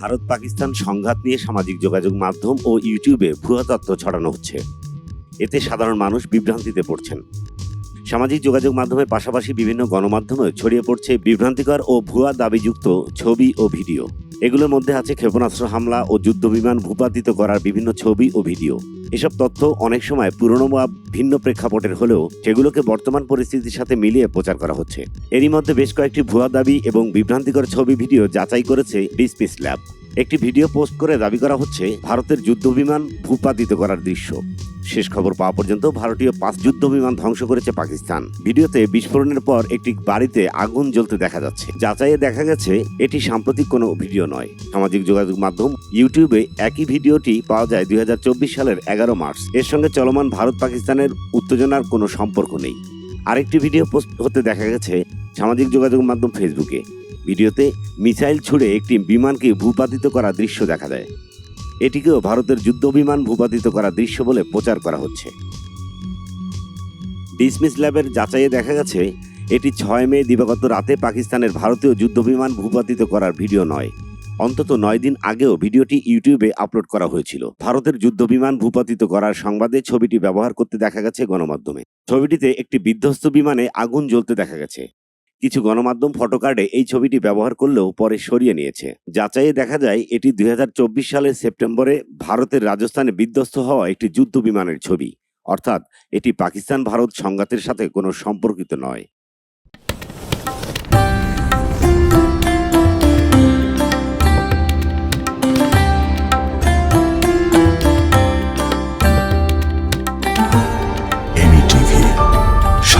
ভারত পাকিস্তান সংঘাত নিয়ে সামাজিক যোগাযোগ মাধ্যম ও ইউটিউবে ভুয়া তথ্য ছড়ানো হচ্ছে। এতে সাধারণ মানুষ বিভ্রান্তিতে পড়ছেন। সামাজিক যোগাযোগ মাধ্যমের পাশাপাশি বিভিন্ন গণমাধ্যমে ছড়িয়ে পড়ছে বিভ্রান্তিকর ও ভুয়া দাবিযুক্ত ছবি ও ভিডিও। এগুলোর মধ্যে আছে ক্ষেপণাস্ত্র হামলা ও যুদ্ধবিমান ভূপাতিত করার বিভিন্ন ছবি ও ভিডিও। এসব তথ্য অনেক সময় পুরনো বা ভিন্ন প্রেক্ষাপটের হলেও সেগুলোকে বর্তমান পরিস্থিতির সাথে মিলিয়ে প্রচার করা হচ্ছে। এরই মধ্যে বেশ কয়েকটি ভুয়া দাবি এবং বিভ্রান্তিকর ছবি ভিডিও যাচাই করেছে ডিসপিস ল্যাব। একটি ভিডিও পোস্ট করে দাবি করা হচ্ছে, ভারতের যুদ্ধবিমান ভূপাতিত করার দৃশ্য। শেষ খবর পাওয়া পর্যন্ত ভারতীয় পাঁচ যুদ্ধ বিমান ধ্বংস করেছে পাকিস্তান। ভিডিওতে বিস্ফোরণের পর একটি বাড়িতে আগুন জ্বলতে দেখা যাচ্ছে। যাচাইয়ে দেখা গেছে, এটি সাম্প্রতিক কোনো ভিডিও নয়। সামাজিক যোগাযোগ মাধ্যম ইউটিউবে একই ভিডিওটি পাওয়া যায় দুই হাজার চব্বিশ সালের এগারো মার্চ। এর সঙ্গে চলমান ভারত পাকিস্তানের উত্তেজনার কোনো সম্পর্ক নেই। আরেকটি ভিডিও পোস্ট হতে দেখা গেছে সামাজিক যোগাযোগ মাধ্যম ফেসবুকে। ভিডিওতে মিসাইল ছুড়ে একটি বিমানকে ভূপাতিত করা দৃশ্য দেখা যায় এটিকেও ভারতের যুদ্ধ বিমান ভূপাতিত করা দৃশ্য বলে প্রচার করা হচ্ছে। ডিসমিস ল্যাবের যাচাইয়ে দেখা গেছে, এটি ছয় মে দিবাগত রাতে পাকিস্তানের ভারতীয় যুদ্ধবিমান ভূপাতিত করার ভিডিও নয়। অন্তত নয় দিন আগেও ভিডিওটি ইউটিউবে আপলোড করা হয়েছিল। ভারতের যুদ্ধবিমান ভূপাতিত করার সংবাদে ছবিটি ব্যবহার করতে দেখা গেছে গণমাধ্যমে। ছবিটিতে একটি বিধ্বস্ত বিমানে আগুন জ্বলতে দেখা গেছে। কিছু গণমাধ্যম ফটোকার্ডে এই ছবিটি ব্যবহার করলেও পরে সরিয়ে নিয়েছে। যাচাইয়ে দেখা যায়, এটি দুই হাজার চব্বিশ সালের সেপ্টেম্বরে ভারতের রাজস্থানে বিধ্বস্ত হওয়া একটি যুদ্ধ বিমানের ছবি। অর্থাৎ, এটি পাকিস্তান ভারত সংঘাতের সাথে কোনো সম্পর্কিত নয়।